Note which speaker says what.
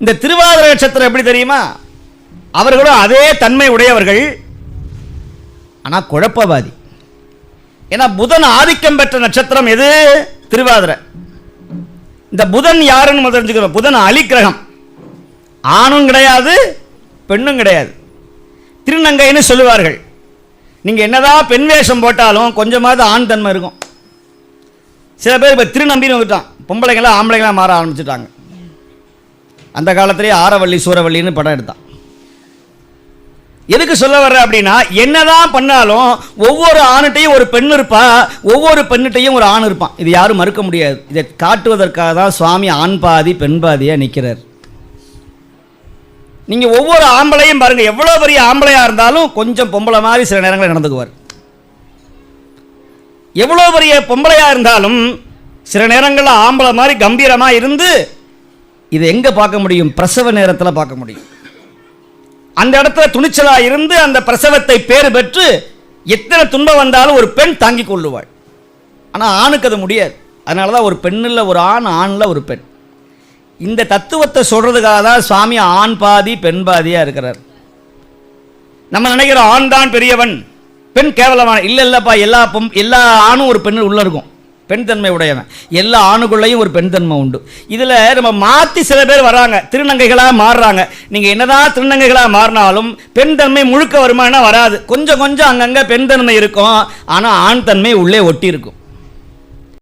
Speaker 1: இந்த திருவாதிர நட்சத்திரம் எப்படி தெரியுமா? அவர்களும் அதே தன்மை உடையவர்கள். ஆனால் குழப்பவாதி. ஏன்னா புதன் ஆதிக்கம் பெற்ற நட்சத்திரம் எது? திருவாதிரை. இந்த புதன் யாருன்னு தெரிஞ்சுக்கிறோம் புதன் அலிக்கிரகம். ஆணும் கிடையாது பெண்ணும் கிடையாது. திருநங்கைன்னு சொல்லுவார்கள். நீங்கள் என்னதான் பெண் வேஷம் போட்டாலும் கொஞ்சமாவது ஆண் தன்மை இருக்கும். சில பேர் இப்போ திருநம்பின்னு வந்துட்டான். பொம்பளைங்களாம் ஆம்பளைங்களாம் மாற ஆரம்பிச்சுட்டாங்க. அந்த காலத்திலேயே ஆரவள்ளி சூரவள்ளின்னு படம் எடுத்தான். எதுக்கு சொல்ல வர்ற அப்படின்னா என்னதான் பண்ணாலும் ஒவ்வொரு ஆணுட்டையும் ஒரு பெண் இருப்பா ஒவ்வொரு பெண்ணுட்டையும் ஒரு ஆண் இருப்பான். இது யாரும் மறுக்க முடியாது. இதை காட்டுவதற்காக தான் சுவாமி ஆண் பாதி பெண் பாதியாக நிற்கிறார் நீங்கள் ஒவ்வொரு ஆம்பளையும் பாருங்க எவ்வளோ பெரிய ஆம்பளையாக இருந்தாலும் கொஞ்சம் பொம்பளை மாதிரி சில நேரங்களில் நடந்துக்குவார். எவ்வளோ பெரிய பொம்பளையாக இருந்தாலும் சில நேரங்களில் ஆம்பளை மாதிரி கம்பீரமாக இருந்து இதை எங்கே பார்க்க முடியும்? பிரசவ நேரத்தில் பார்க்க முடியும். அந்த இடத்துல துணிச்சலாக இருந்து அந்த பிரசவத்தை பேறு பெற்று எத்தனை துன்பம் வந்தாலும் ஒரு பெண் தாங்கிக் கொள்ளுவாள். ஆனால் ஆணுக்கு அது முடியாது. அதனால தான் ஒரு பெண்ணில் ஒரு ஆண் ஆணில் ஒரு பெண். இந்த தத்துவத்தை சொல்கிறதுக்காக தான் சுவாமி ஆண் பாதி பெண் பாதியாக இருக்கிறார். நம்ம நினைக்கிறோம் ஆண் தான் பெரியவன். பெண் கேவலமான இல்லை இல்லைப்பா எல்லா பொம் எல்லா ஆணும் ஒரு பெண்ணு உள்ளே இருக்கும். பெண் தன்மை உடையவன். எல்லா ஆணுக்குள்ளேயும் ஒரு பெண் தன்மை உண்டு. இதில் நம்ம மாற்றி சில பேர் வராங்க. திருநங்கைகளாக மாறுறாங்க. நீங்கள் என்னதான் திருநங்கைகளாக மாறினாலும் பெண் தன்மை முழுக்க வருமானம் வராது. கொஞ்சம் கொஞ்சம் அங்கங்கே பெண் தன்மை இருக்கும். ஆனால் ஆண் தன்மை உள்ளே ஒட்டி இருக்கும்.